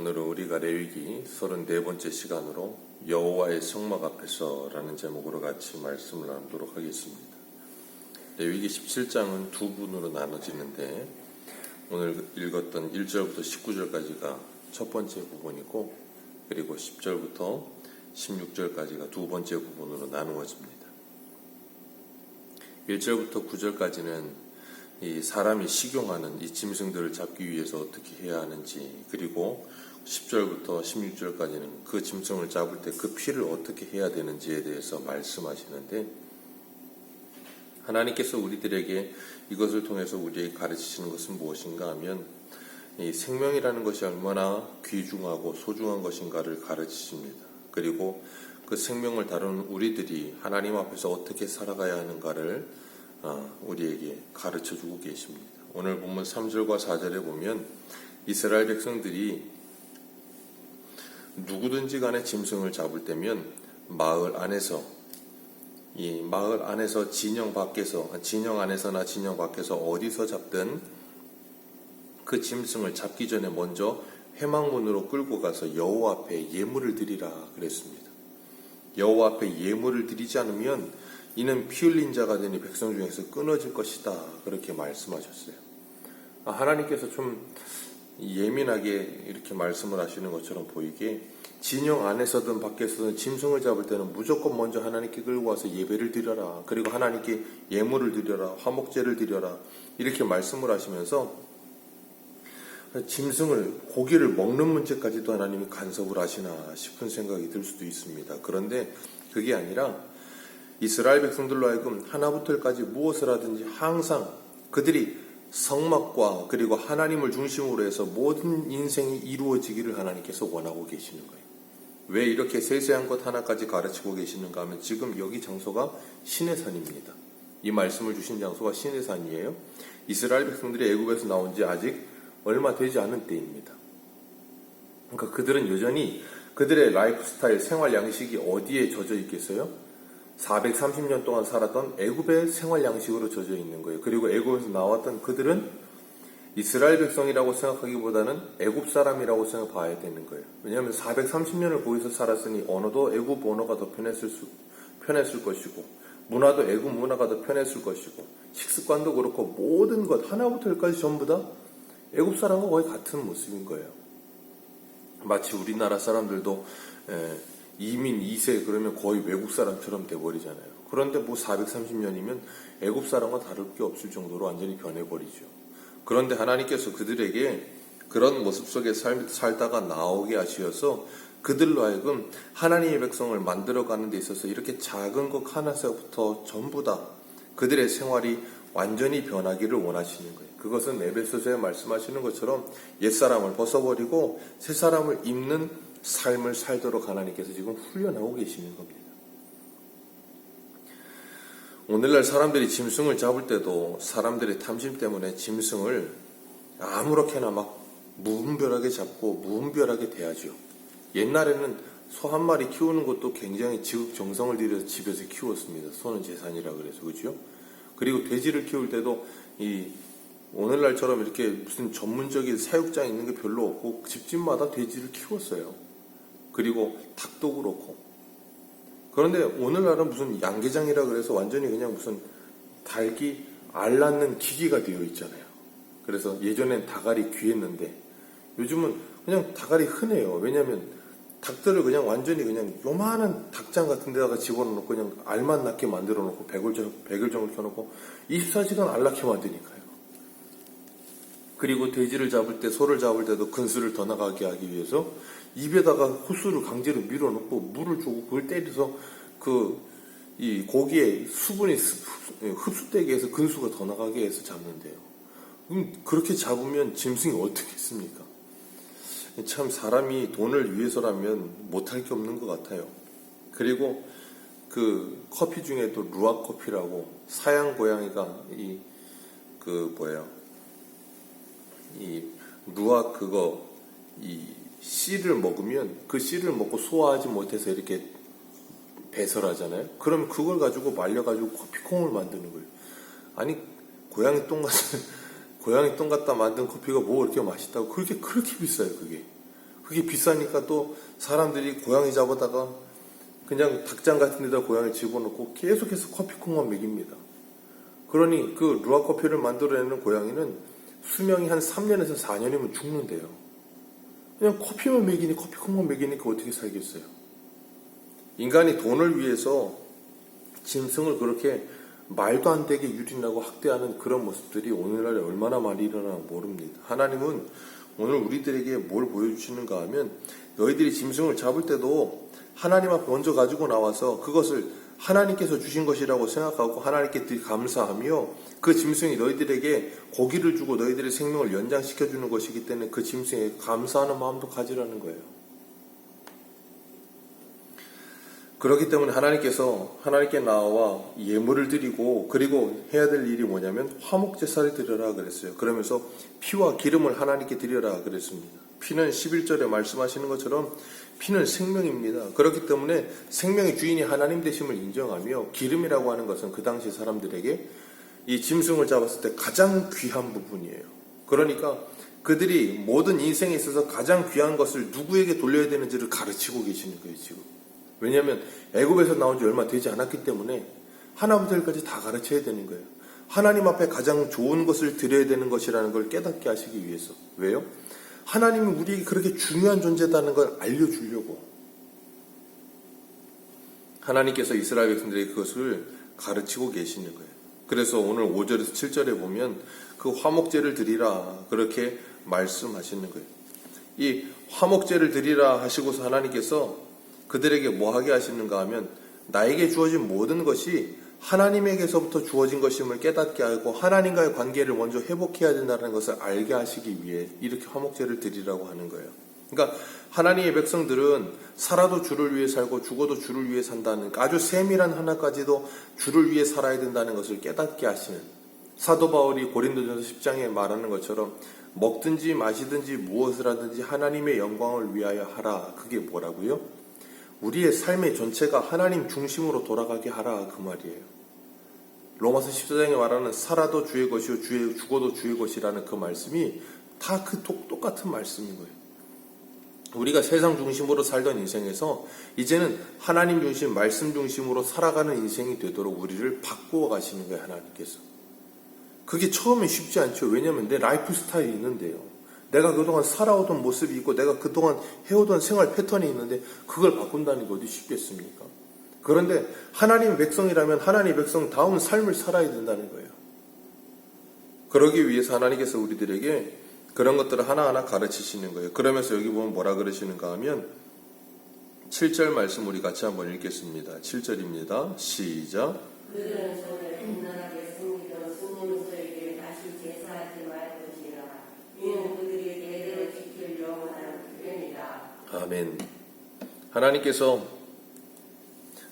오늘은 우리가 레위기 34번째 시간으로 여호와의 성막 앞에서라는 제목으로 같이 말씀을 나누도록 하겠습니다. 레위기 17장은 두 분으로 나눠지는데 오늘 읽었던 1절부터 19절까지가 첫 번째 부분이고 그리고 10절부터 16절까지가 두 번째 부분으로 나누어집니다. 1절부터 9절까지는 이 사람이 식용하는 이 짐승들을 잡기 위해서 어떻게 해야 하는지 그리고 10절부터 16절까지는 그 짐승을 잡을 때 그 피를 어떻게 해야 되는지에 대해서 말씀하시는데 하나님께서 우리들에게 이것을 통해서 우리에게 가르치시는 것은 무엇인가 하면 이 생명이라는 것이 얼마나 귀중하고 소중한 것인가를 가르치십니다. 그리고 그 생명을 다루는 우리들이 하나님 앞에서 어떻게 살아가야 하는가를 어, 우리에게 가르쳐 주고 계십니다. 오늘 본문 3절과 4절에 보면 이스라엘 백성들이 누구든지 간에 짐승을 잡을 때면 마을 안에서 이 마을 안에서 진영 밖에서 진영 안에서나 진영 밖에서 어디서 잡든 그 짐승을 잡기 전에 먼저 회막문으로 끌고 가서 여호와 앞에 예물을 드리라 그랬습니다. 여호와 앞에 예물을 드리지 않으면 이는 피 흘린 자가 되니 백성 중에서 끊어질 것이다 그렇게 말씀하셨어요. 아, 하나님께서 좀 예민하게 이렇게 말씀을 하시는 것처럼 보이게 진영 안에서든 밖에서든 짐승을 잡을 때는 무조건 먼저 하나님께 끌고 와서 예배를 드려라. 그리고 하나님께 예물을 드려라. 화목제를 드려라. 이렇게 말씀을 하시면서 짐승을 고기를 먹는 문제까지도 하나님이 간섭을 하시나 싶은 생각이 들 수도 있습니다. 그런데 그게 아니라 이스라엘 백성들로 하여금 하나부터 열까지 무엇을 하든지 항상 그들이 성막과 그리고 하나님을 중심으로 해서 모든 인생이 이루어지기를 하나님께서 원하고 계시는 거예요. 왜 이렇게 세세한 것 하나까지 가르치고 계시는가 하면 지금 여기 장소가 신의 산입니다. 이 말씀을 주신 장소가 신의 산이에요. 이스라엘 백성들이 애굽에서 나온 지 아직 얼마 되지 않은 때입니다. 그러니까 그들은 여전히 그들의 라이프 스타일, 생활 양식이 어디에 젖어 있겠어요? 430년 동안 살았던 애굽의 생활 양식으로 젖어 있는 거예요. 그리고 애굽에서 나왔던 그들은 이스라엘 백성이라고 생각하기보다는 애굽 사람이라고 생각봐야 되는 거예요. 왜냐하면 430년을 거기서 살았으니 언어도 애굽 언어가 더 편했을 수, 편했을 것이고 문화도 애굽 문화가 더 편했을 것이고 식습관도 그렇고 모든 것 하나부터 열까지 전부 다 애굽 사람과 거의 같은 모습인 거예요. 마치 우리나라 사람들도 에, 이민 2세 그러면 거의 외국 사람처럼 돼버리잖아요. 그런데 뭐 430년이면 애굽 사람과 다를 게 없을 정도로 완전히 변해버리죠. 그런데 하나님께서 그들에게 그런 모습 속에 살, 살다가 나오게 하시어서 그들로 하여금 하나님의 백성을 만들어가는 데 있어서 이렇게 작은 것 하나서부터 전부 다 그들의 생활이 완전히 변하기를 원하시는 거예요. 그것은 에베소서에 말씀하시는 것처럼 옛사람을 벗어버리고 새사람을 입는 삶을 살도록 하나님께서 지금 훈련하고 계시는 겁니다. 오늘날 사람들이 짐승을 잡을 때도 사람들의 탐심 때문에 짐승을 아무렇게나 막 무분별하게 잡고 무분별하게 대하죠. 옛날에는 소 한 마리 키우는 것도 굉장히 지극 정성을 들여서 집에서 키웠습니다. 소는 재산이라 그래서 그죠? 그리고 돼지를 키울 때도 이 오늘날처럼 이렇게 무슨 전문적인 사육장 있는 게 별로 없고 집집마다 돼지를 키웠어요. 그리고 닭도 그렇고. 그런데 오늘날은 무슨 양계장이라 그래서 완전히 그냥 무슨 닭이 알 낳는 기기가 되어 있잖아요. 그래서 예전엔 닭알이 귀했는데 요즘은 그냥 닭알이 흔해요. 왜냐하면 닭들을 그냥 완전히 그냥 요만한 닭장 같은 데다가 집어넣고 그냥 알만 낳게 만들어 놓고 백일정, 백일정을 켜놓고 24시간 알 낳게 만드니까요. 그리고 돼지를 잡을 때, 소를 잡을 때도 근수를 더 나가게 하기 위해서 입에다가 호수를 강제로 밀어넣고 물을 주고 그걸 때려서 그, 이 고기에 수분이 흡수되게 해서 근수가 더 나가게 해서 잡는데요. 그럼 그렇게 잡으면 짐승이 어떻게 했습니까? 참 사람이 돈을 위해서라면 못할 게 없는 것 같아요. 그리고 그 커피 중에도 루아 커피라고 사양 고양이가 이 그 뭐예요? 이 루아 그거 이 씨를 먹으면 그 씨를 먹고 소화하지 못해서 이렇게 배설하잖아요. 그럼 그걸 가지고 말려가지고 커피콩을 만드는 거예요. 아니 고양이 똥 같은 고양이 똥 갖다 만든 커피가 뭐 이렇게 맛있다고 그렇게 그렇게 비싸요 그게. 그게 비싸니까 또 사람들이 고양이 잡아다가 그냥 닭장 같은 데다 고양이 집어넣고 계속해서 커피콩만 먹입니다. 그러니 그 루아 커피를 만들어내는 고양이는 수명이 한 3년에서 4년이면 죽는데요. 그냥 커피만 먹이니 커피콩만 먹이니까 어떻게 살겠어요? 인간이 돈을 위해서 짐승을 그렇게 말도 안 되게 유린하고 학대하는 그런 모습들이 오늘날에 얼마나 많이 일어나 모릅니다. 하나님은 오늘 우리들에게 뭘 보여주시는가 하면 너희들이 짐승을 잡을 때도 하나님 앞에 먼저 가지고 나와서 그것을 하나님께서 주신 것이라고 생각하고 하나님께 감사하며 그 짐승이 너희들에게 고기를 주고 너희들의 생명을 연장시켜 주는 것이기 때문에 그 짐승에 감사하는 마음도 가지라는 거예요. 그렇기 때문에 하나님께서 하나님께 나와 예물을 드리고 그리고 해야 될 일이 뭐냐면 화목 제사를 드려라 그랬어요. 그러면서 피와 기름을 하나님께 드려라 그랬습니다. 피는 11절에 말씀하시는 것처럼 피는 생명입니다. 그렇기 때문에 생명의 주인이 하나님 되심을 인정하며 기름이라고 하는 것은 그 당시 사람들에게 이 짐승을 잡았을 때 가장 귀한 부분이에요. 그러니까 그들이 모든 인생에 있어서 가장 귀한 것을 누구에게 돌려야 되는지를 가르치고 계시는 거예요, 지금. 왜냐하면 애굽에서 나온 지 얼마 되지 않았기 때문에 하나부터 열까지 다 가르쳐야 되는 거예요. 하나님 앞에 가장 좋은 것을 드려야 되는 것이라는 걸 깨닫게 하시기 위해서. 왜요? 하나님이 우리에게 그렇게 중요한 존재다는 걸 알려주려고. 하나님께서 이스라엘 백성들에게 그것을 가르치고 계시는 거예요. 그래서 오늘 5절에서 7절에 보면 그 화목제를 드리라 그렇게 말씀하시는 거예요. 이 화목제를 드리라 하시고서 하나님께서 그들에게 뭐 하게 하시는가 하면 나에게 주어진 모든 것이 하나님에게서부터 주어진 것임을 깨닫게 하고 하나님과의 관계를 먼저 회복해야 된다는 것을 알게 하시기 위해 이렇게 화목제를 드리라고 하는 거예요. 그러니까 하나님의 백성들은 살아도 주를 위해 살고 죽어도 주를 위해 산다는 아주 세밀한 하나까지도 주를 위해 살아야 된다는 것을 깨닫게 하시는 사도 바울이 고린도전서 10장에 말하는 것처럼 먹든지 마시든지 무엇을 하든지 하나님의 영광을 위하여 하라. 그게 뭐라고요? 우리의 삶의 전체가 하나님 중심으로 돌아가게 하라 그 말이에요. 로마서 14장에 말하는 살아도 주의 것이요 주의 죽어도 주의 것이라는 그 말씀이 다 그 똑같은 말씀인 거예요. 우리가 세상 중심으로 살던 인생에서 이제는 하나님 중심, 말씀 중심으로 살아가는 인생이 되도록 우리를 바꾸어 가시는 거예요, 하나님께서. 그게 처음에 쉽지 않죠. 왜냐하면 내 라이프 스타일이 있는데요. 내가 그동안 살아오던 모습이 있고 내가 그동안 해오던 생활 패턴이 있는데 그걸 바꾼다는 게 어디 쉽겠습니까? 그런데 하나님의 백성이라면 하나님의 백성 다운 삶을 살아야 된다는 거예요. 그러기 위해서 하나님께서 우리들에게 그런 것들을 하나하나 가르치시는 거예요. 그러면서 여기 보면 뭐라 그러시는가 하면 7절 말씀 우리 같이 한번 읽겠습니다. 7절입니다. 시작. 그들은 손을 빈난하게 숨기던 수님소에게 다시 제사하지 말 것이라 이는 그들이 대대로 지킬 영원한 규례니라 아멘. 하나님께서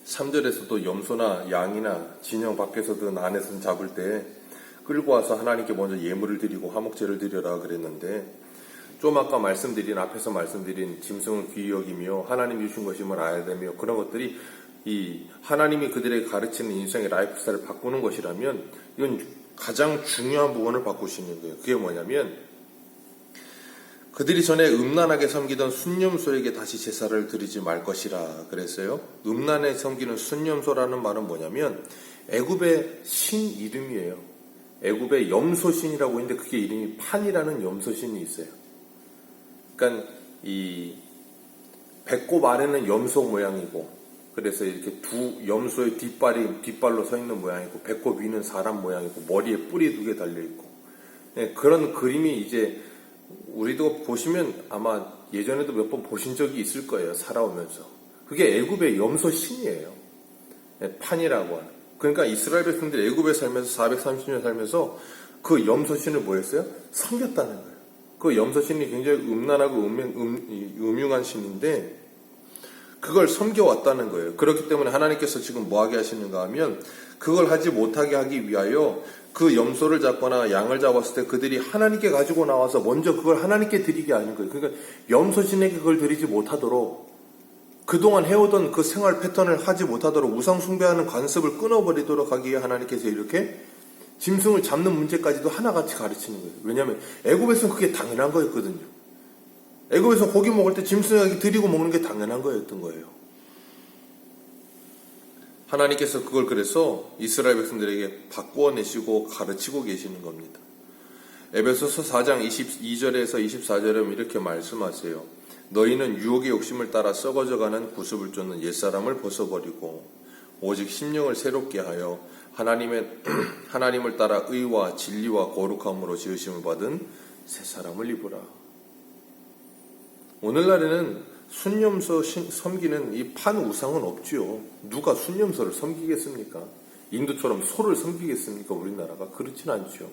3절에서도 염소나 양이나 진영 밖에서든 안에서든 잡을 때 끌고 와서 하나님께 먼저 예물을 드리고 화목제를 드려라 그랬는데 좀 아까 말씀드린 앞에서 말씀드린 짐승은 귀히 여기며 하나님 주신 것임을 알아야 되며 그런 것들이 이 하나님이 그들에게 가르치는 인생의 라이프 스타일을 바꾸는 것이라면 이건 가장 중요한 부분을 바꾸시는 거예요. 그게 뭐냐면 그들이 전에 음란하게 섬기던 순념소에게 다시 제사를 드리지 말 것이라 그랬어요. 음란에 섬기는 순념소라는 말은 뭐냐면 애굽의 신 이름이에요. 애굽의 염소신이라고 있는데 그게 이름이 판이라는 염소신이 있어요. 그러니까 이 배꼽 아래는 염소 모양이고 그래서 이렇게 두 염소의 뒷발이 뒷발로 서 있는 모양이고 배꼽 위는 사람 모양이고 머리에 뿔이 두 개 달려 있고 네, 그런 그림이 이제 우리도 보시면 아마 예전에도 몇 번 보신 적이 있을 거예요 살아오면서. 그게 애굽의 염소 신이에요. 네, 판이라고 하는. 그러니까 이스라엘 백성들 애굽에 살면서 430년 살면서 그 염소 신을 뭐 했어요? 섬겼다는 거예요. 그 염소 신이 굉장히 음란하고 음, 음, 음흉한 신인데 그걸 섬겨왔다는 거예요. 그렇기 때문에 하나님께서 지금 뭐 하게 하시는가 하면 그걸 하지 못하게 하기 위하여 그 염소를 잡거나 양을 잡았을 때 그들이 하나님께 가지고 나와서 먼저 그걸 하나님께 드리게 하는 거예요. 그러니까 염소신에게 그걸 드리지 못하도록 그동안 해오던 그 생활 패턴을 하지 못하도록 우상 숭배하는 관습을 끊어버리도록 하기 위해 하나님께서 이렇게 짐승을 잡는 문제까지도 하나같이 가르치는 거예요. 왜냐하면 애굽에서는 그게 당연한 거였거든요. 애굽에서 고기 먹을 때 짐승에게 드리고 먹는 게 당연한 거였던 거예요. 하나님께서 그걸 그래서 이스라엘 백성들에게 바꾸어 내시고 가르치고 계시는 겁니다. 에베소서 4장 22절에서 24절에 이렇게 말씀하세요. 너희는 유혹의 욕심을 따라 썩어져가는 구습을 쫓는 옛사람을 벗어버리고 오직 심령을 새롭게 하여 하나님의 하나님을 따라 의와 진리와 거룩함으로 지으심을 받은 새 사람을 입으라. 오늘날에는 순념소 신- 섬기는 이 판 우상은 없지요. 누가 순념소를 섬기겠습니까? 인도처럼 소를 섬기겠습니까? 우리나라가 그렇진 않죠.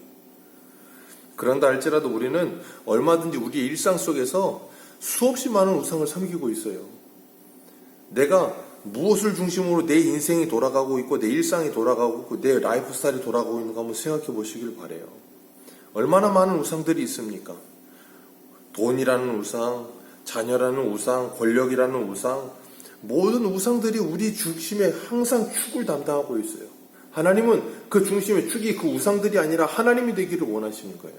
그런다 할지라도 우리는 얼마든지 우리의 일상 속에서 수없이 많은 우상을 섬기고 있어요. 내가 무엇을 중심으로 내 인생이 돌아가고 있고 내 일상이 돌아가고 있고 내 라이프 스타일이 돌아가고 있는가 한번 생각해 보시길 바래요. 얼마나 많은 우상들이 있습니까? 돈이라는 우상, 자녀라는 우상, 권력이라는 우상, 모든 우상들이 우리 중심에 항상 축을 담당하고 있어요. 하나님은 그 중심의 축이 그 우상들이 아니라 하나님이 되기를 원하시는 거예요.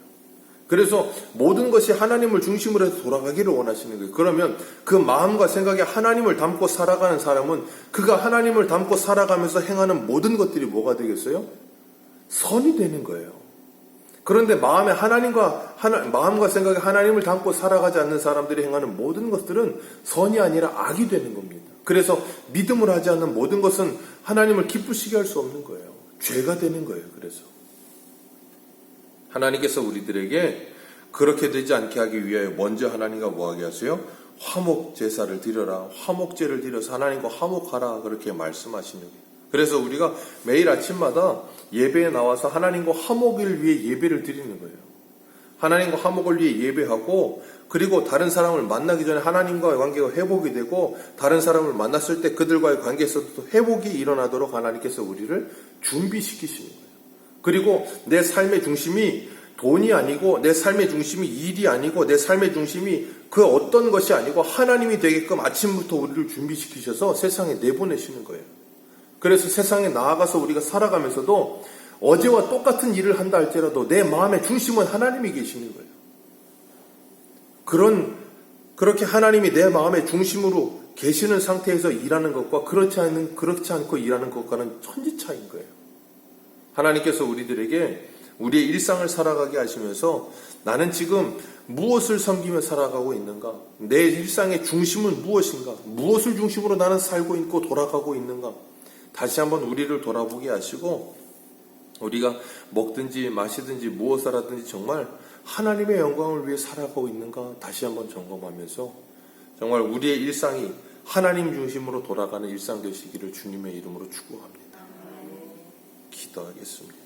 그래서 모든 것이 하나님을 중심으로 해서 돌아가기를 원하시는 거예요. 그러면 그 마음과 생각에 하나님을 담고 살아가는 사람은 그가 하나님을 담고 살아가면서 행하는 모든 것들이 뭐가 되겠어요? 선이 되는 거예요. 그런데 마음에 하나님과 하나, 마음과 생각에 하나님을 담고 살아가지 않는 사람들이 행하는 모든 것들은 선이 아니라 악이 되는 겁니다. 그래서 믿음을 하지 않는 모든 것은 하나님을 기쁘시게 할 수 없는 거예요. 죄가 되는 거예요. 그래서 하나님께서 우리들에게 그렇게 되지 않게 하기 위하여 먼저 하나님과 뭐하게 하세요? 화목 제사를 드려라. 화목제를 드려서 하나님과 화목하라. 그렇게 말씀하시는 거예요. 그래서 우리가 매일 아침마다 예배에 나와서 하나님과 화목을 위해 예배를 드리는 거예요. 하나님과 화목을 위해 예배하고 그리고 다른 사람을 만나기 전에 하나님과의 관계가 회복이 되고 다른 사람을 만났을 때 그들과의 관계에서도 회복이 일어나도록 하나님께서 우리를 준비시키시는 거예요. 그리고 내 삶의 중심이 돈이 아니고 내 삶의 중심이 일이 아니고 내 삶의 중심이 그 어떤 것이 아니고 하나님이 되게끔 아침부터 우리를 준비시키셔서 세상에 내보내시는 거예요. 그래서 세상에 나아가서 우리가 살아가면서도 어제와 똑같은 일을 한다 할지라도 내 마음의 중심은 하나님이 계시는 거예요. 그런 그렇게 하나님이 내 마음의 중심으로 계시는 상태에서 일하는 것과 그렇지 않은 그렇지 않고 일하는 것과는 천지 차이인 거예요. 하나님께서 우리들에게 우리의 일상을 살아가게 하시면서 나는 지금 무엇을 섬기며 살아가고 있는가? 내 일상의 중심은 무엇인가? 무엇을 중심으로 나는 살고 있고 돌아가고 있는가? 다시 한번 우리를 돌아보게 하시고 우리가 먹든지 마시든지 무엇을 하든지 정말 하나님의 영광을 위해 살아가고 있는가 다시 한번 점검하면서 정말 우리의 일상이 하나님 중심으로 돌아가는 일상 되시기를 주님의 이름으로 축복합니다. 기도하겠습니다.